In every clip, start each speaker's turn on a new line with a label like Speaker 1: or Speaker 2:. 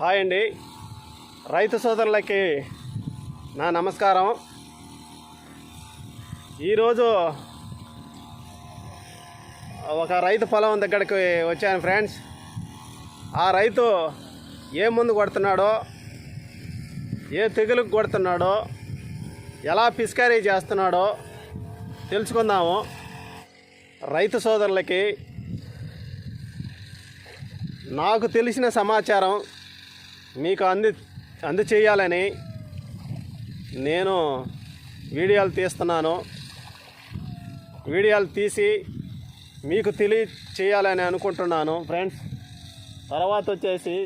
Speaker 1: Hi అండి. రైతు సోదరులకి నా నమస్కారం. ఈరోజు ఒక రైతు పొలం దగ్గరికి వచ్చాను ఫ్రెండ్స్. ఆ రైతు ఏ ముందు కొడుతున్నాడో ఏ తెగులుకు కొడుతున్నాడో ఎలా పిస్కారీ చేస్తున్నాడో తెలుసుకుందాము. రైతు సోదరులకి నాకు తెలిసిన సమాచారం మీకు అంది అందచేయాలని నేను వీడియోలు తీస్తున్నాను. వీడియోలు తీసి మీకు తెలియచేయాలని అనుకుంటున్నాను ఫ్రెండ్స్. తర్వాత వచ్చేసి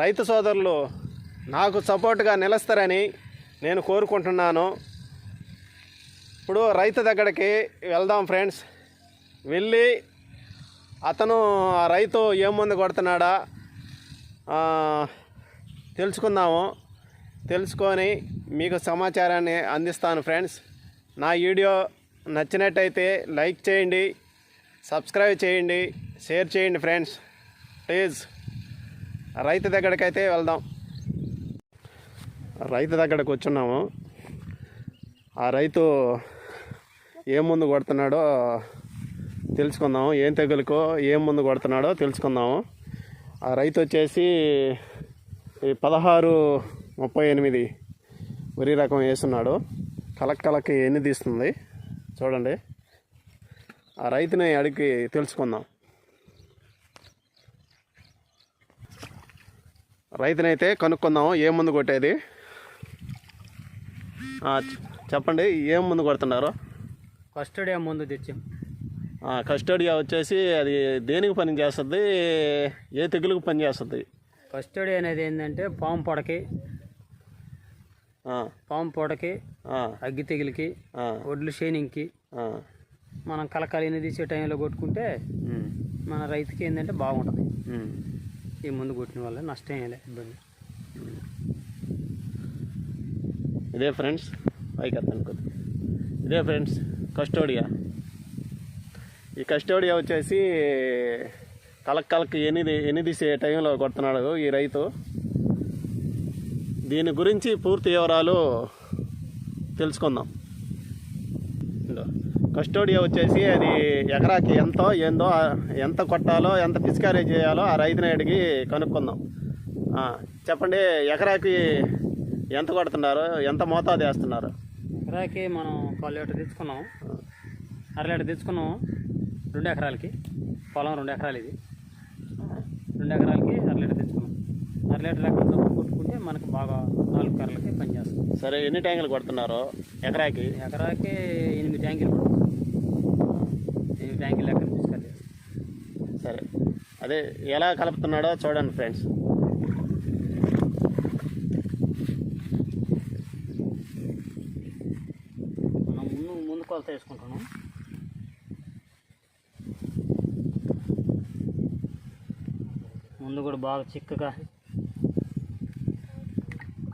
Speaker 1: రైతు సోదరులు నాకు సపోర్ట్గా నిలుస్తారని నేను కోరుకుంటున్నాను. ఇప్పుడు రైతు దగ్గరికి వెళ్దాం ఫ్రెండ్స్. వెళ్ళి అతను ఆ రైతు ఏ మందు కొడుతున్నాడా? తెలుసుకుందాము. తెలుసుకొని మీకు సమాచారాన్ని అందిస్తాను ఫ్రెండ్స్. నా వీడియో నచ్చినట్టయితే లైక్ చేయండి సబ్స్క్రైబ్ చేయండి షేర్ చేయండి ఫ్రెండ్స్. ప్లీజ్. రైతు దగ్గరికి అయితే వెళ్దాం. రైతు దగ్గరకు వచ్చున్నాము. ఆ రైతు ఏ ముందు కొడుతున్నాడో తెలుసుకుందాము ఏం తెగులుకో ఏం ముందు కొడుతున్నాడో తెలుసుకుందాము ఆ రైతు వచ్చేసి ఈ పదహారు ముప్పై ఎనిమిది వరి రకం వేస్తున్నాడు. కలక్ కలక్ ఎన్ని తీస్తుంది? చూడండి. ఆ రైతుని అడిగి తెలుసుకుందాం. రైతునైతే కనుక్కుందాము ఏ ముందు కొట్టేది. చెప్పండి ఏం ముందు కొడుతున్నారు?
Speaker 2: డే ముందు తెచ్చాం.
Speaker 1: కస్టడియా వచ్చేసి అది దేనికి పని చేస్తుంది? ఏ తెగులుకు పని చేస్తుంది?
Speaker 2: కస్టడీ అనేది ఏంటంటే పాము పొడకి పాము పొడకి అగ్గి తెగిలికి ఒడ్లు షైనింగ్కి మనం కలకలిని తీసే టైంలో కొట్టుకుంటే మన రైతుకి ఏంటంటే బాగుంటుంది. ఈ ముందు కొట్టిన వల్ల నష్టం ఏం లేదు. ఇబ్బంది
Speaker 1: ఇదే ఫ్రెండ్స్ పైకి కొద్ది ఇదే ఫ్రెండ్స్ కస్టోడియా. ఈ కస్టోడియా వచ్చేసి కలక్ కలక్ ఎనిది ఎనిదిసే టైంలో కొడుతున్నాడు ఈ రైతు. దీని గురించి పూర్తి వివరాలు తెలుసుకుందాం. కస్టోడియా వచ్చేసి అది ఎకరాకి ఎంతో ఏందో ఎంత కొట్టాలో ఎంత పిచికారీ చేయాలో ఆ రైతుని అడిగి కనుక్కుందాం. చెప్పండి ఎకరాకి ఎంత కొడుతున్నారు ఎంత మోతాదు వేస్తున్నారు?
Speaker 2: ఎకరాకి మనం కాల్ లీటర్ తెచ్చుకున్నాం. అర లీటర్ తెచ్చుకున్నాం. రెండు ఎకరాలకి. పొలం రెండు ఎకరాలు ఇది. రెండు ఎకరాలకి అర లీటర్ తెచ్చుకున్నాం. అర లీటర్ ఎకరం చొప్పున కొట్టుకుంటే మనకు బాగా నాలుగు కర్రలకి పనిచేస్తుంది
Speaker 1: సరే ఎన్ని ట్యాంకులు కొడుతున్నారు ఎకరాకి?
Speaker 2: ఎకరాకి ఎనిమిది ట్యాంకులు. ఎనిమిది ట్యాంకులు లెక్కన తీసుకెళ్ళి
Speaker 1: సరే. అదే ఎలా కలుపుతున్నాడో చూడండి ఫ్రెండ్స్.
Speaker 2: మనం ముందు ముందు కొలత వేసుకుంటున్నాం. ముందు బాగా చిక్కగా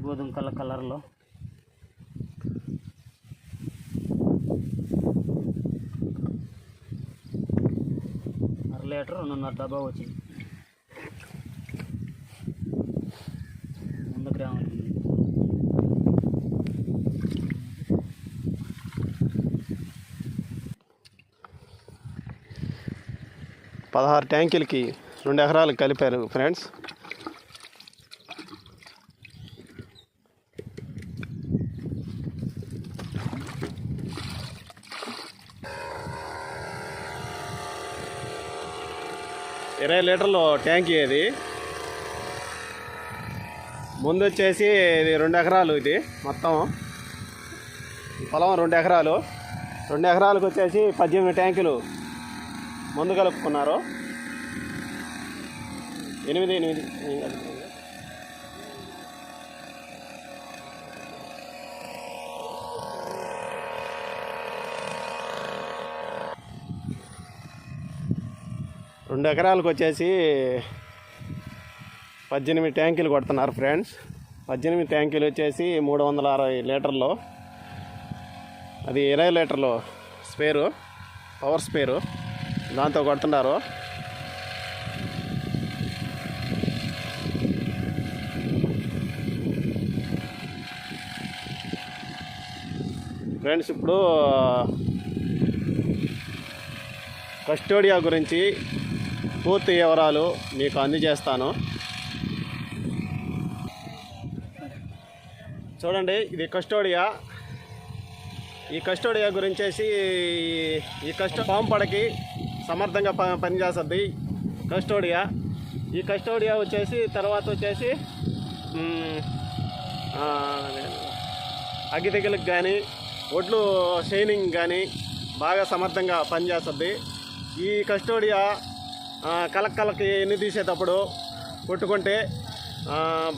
Speaker 2: గోధుమ కలర్ కలర్లో. అర లీటర్ రెండున్నర డబ్బా వచ్చింది. వంద గ్రాములు
Speaker 1: పదహారు ట్యాంకులకి రెండు ఎకరాలు కలిపారు ఫ్రెండ్స్. ఇరవై లీటర్లు ట్యాంకీ ఇది. ముందు వచ్చేసి ఇది రెండు ఎకరాలు ఇది మొత్తం. పొలం రెండు ఎకరాలు. రెండు ఎకరాలకు వచ్చేసి పద్దెనిమిది ట్యాంకులు ముందు కలుపుకున్నారు. ఎనిమిది ఎనిమిది. రెండు ఎకరాలకు వచ్చేసి పద్దెనిమిది ట్యాంకులు కొడుతున్నారు ఫ్రెండ్స్. పద్దెనిమిది ట్యాంకులు వచ్చేసి మూడు వందల అరవై లీటర్లు. అది ఇరవై లీటర్లు స్పేరు పవర్ స్పేరు. దాంతో కొడుతున్నారు. ఫ్రెండ్స్ ఇప్పుడు కస్టోడియా గురించి పూర్తి వివరాలు మీకు అందజేస్తాను. చూడండి ఇది కస్టోడియా. ఈ కస్టోడియా గురించేసి ఈ కస్ట పాంపడకి సమర్థంగా ప పనిచేస్తుంది కస్టోడియా. ఈ కస్టోడియా వచ్చేసి తర్వాత వచ్చేసి అగ్గి దగ్గరకు కానీ ఒడ్లు షైనింగ్ కానీ బాగా సమర్థంగా పనిచేస్తుంది. ఈ కస్టోడియా కలక్కలకి కలక్ ఎన్ని తీసేటప్పుడు కొట్టుకుంటే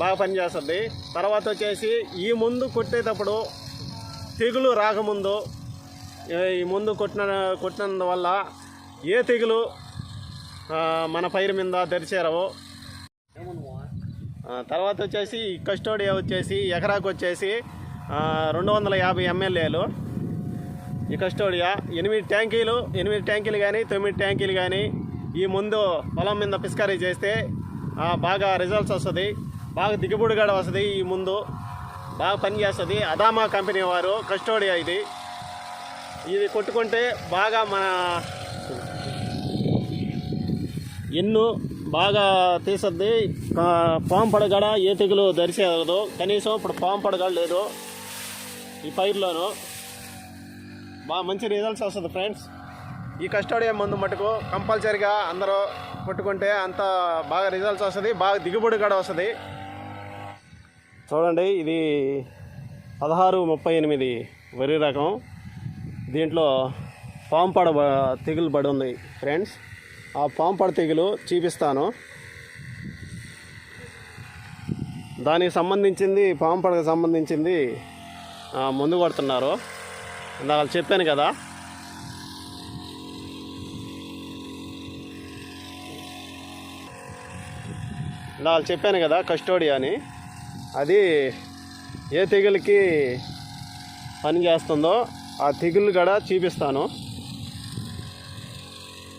Speaker 1: బాగా పనిచేస్తుంది. తర్వాత వచ్చేసి ఈ ముందు కొట్టేటప్పుడు తెగులు రాకముందు ఈ ముందు కొట్టిన కొట్టినందువల్ల ఏ తెగులు మన పైరు మీద తెరిచేరవు. తర్వాత వచ్చేసి ఈ కస్టోడియా వచ్చేసి ఎకరాకు వచ్చేసి రెండు వందల యాభై ఎమ్మెల్యేలు. ఈ కస్టోడియా ఎనిమిది ట్యాంకీలు ఎనిమిది ట్యాంకీలు కానీ తొమ్మిది ట్యాంకీలు కానీ ఈ ముందు పొలం మీద పిస్కరీ చేస్తే బాగా రిజల్ట్స్ వస్తుంది. బాగా దిగుబడి కూడా వస్తుంది ఈ ముందు. బాగా పనిచేస్తుంది అదామా కంపెనీ వారు కస్టోడియా ఇది. ఇది కొట్టుకుంటే బాగా మన ఎన్ను బాగా తీసద్ది. పాంపడగడ పడగడ ఏ తెగులు దరిసేయదు కనీసం ఇప్పుడు పాంపడగడ లేదు. ఈ పైర్లోను. బాగా మంచి రిజల్ట్స్ వస్తుంది ఫ్రెండ్స్ ఈ కస్టోడియం మందు మటుకు కంపల్సరీగా అందరూ కొట్టుకుంటే అంత బాగా రిజల్ట్స్ వస్తుంది బాగా దిగుబడి కూడా వస్తుంది. చూడండి ఇది పదహారు ముప్పై ఎనిమిది వరి రకం. దీంట్లో పాంపడ తెగులు పడి ఉంది ఫ్రెండ్స్ ఆ పాంపడ తెగులు చూపిస్తాను. దానికి సంబంధించింది పాంపడకు సంబంధించింది ముందు కొడుతున్నారు. ఇందాక చెప్పాను కదా. ఇందాక చెప్పాను కదా కస్టోడియా అని. అది ఏ తెగులకి పని చేస్తుందో ఆ తెగులు కూడా చూపిస్తాను.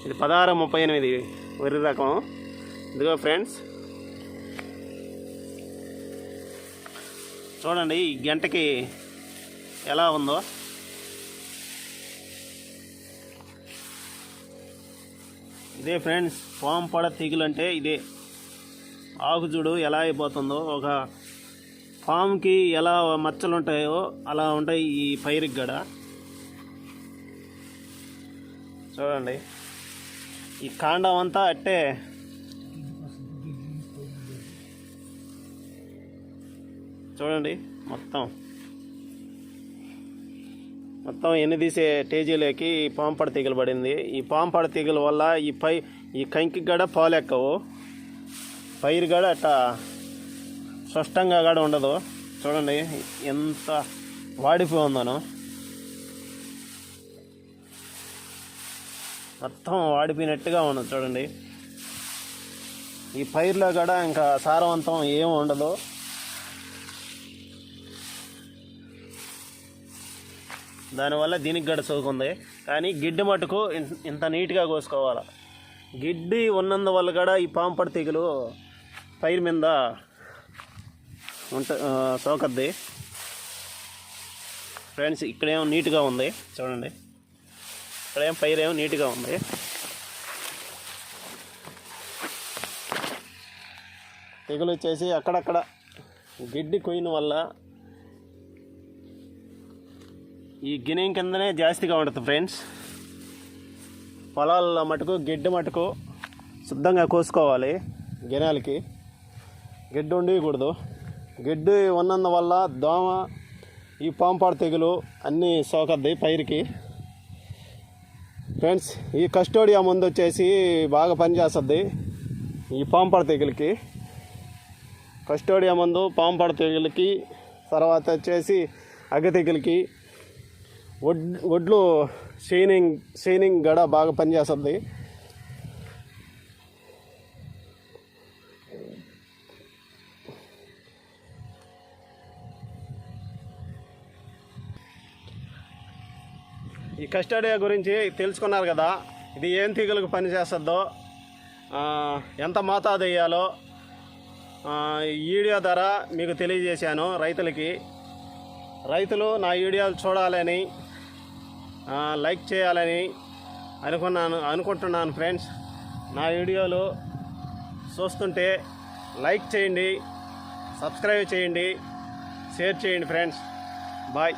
Speaker 1: ఇది పదహారు ముప్పై ఎనిమిది వరి రకం. ఇదిగో ఫ్రెండ్స్ చూడండి ఈ గంటకి ఎలా ఉందో. ఇదే ఫ్రెండ్స్ పాంపడ పడ అంటే ఇదే. ఆకు చూడు ఎలా అయిపోతుందో ఒక పాముకి ఎలా మచ్చలు ఉంటాయో అలా ఉంటాయి ఈ పైరుకి గడ. చూడండి. ఈ కాండం అంతా అట్టే. చూడండి మొత్తం. మొత్తం ఎన్ని తీసే టేజీలోకి ఈ పాంపడ తీగలు పడింది. ఈ పాంపడ తీగల వల్ల ఈ పై ఈ కంకి గడ పాలెక్కవు. పైరు గడ అట్ట స్పష్టంగా కూడా ఉండదు. చూడండి ఎంత వాడిపోయిందను మొత్తం వాడిపోయినట్టుగా ఉన్నది చూడండి. ఈ పైర్లో కూడా ఇంకా సారవంతం ఏమి ఉండదు. దానివల్ల దీనికి గడ సోకుంది. కానీ గిడ్డి మటుకు ఇంత నీట్గా కోసుకోవాలి. గిడ్డి ఉన్నందువల్ల కూడా ఈ పాంపడి తెగులు పైరు మీద ఉంట సోకద్ది. ఫ్రెండ్స్ ఇక్కడేమో నీట్గా ఉంది. చూడండి. ఇక్కడేం పైరేమో నీట్గా ఉంది. తెగులు వచ్చేసి అక్కడక్కడ గిడ్డి కొయ్యిన వల్ల ఈ గిన్నెం కిందనే జాస్తిగా ఉంటుంది ఫ్రెండ్స్ పొలాల్లో మటుకు గిడ్డ మటుకు శుద్ధంగా కోసుకోవాలి గినాలకి గిడ్డు ఉండకూడదు గిడ్డు ఉన్నందువల్ల దోమ ఈ పాంపాడు తెగులు అన్నీ సోకద్ది పైరుకి. ఫ్రెండ్స్ ఈ కస్టోడియా ముందు వచ్చేసి బాగా పనిచేస్తుంది ఈ పాంపాడు తెగులకి. కస్టోడియా ముందు పాంపాడు తెగులకి తర్వాత వచ్చేసి అగ్గ తెగులకి వడ్ వడ్లు షైనింగ్ షైనింగ్ గడ బాగా పనిచేస్తుంది. ఈ కస్టడియా గురించి తెలుసుకున్నారు కదా ఇది ఏం తీగలకు పనిచేస్తుందో ఎంత మోతాదు వేయాలో వీడియో ద్వారా మీకు తెలియజేశాను రైతులకి. రైతులు నా వీడియోలు చూడాలని లైక్ చేయాలని అనుకున్నాను అనుకుంటున్నాను ఫ్రెండ్స్. నా వీడియోలు చూస్తుంటే లైక్ చేయండి సబ్స్క్రైబ్ చేయండి షేర్ చేయండి ఫ్రెండ్స్. బాయ్.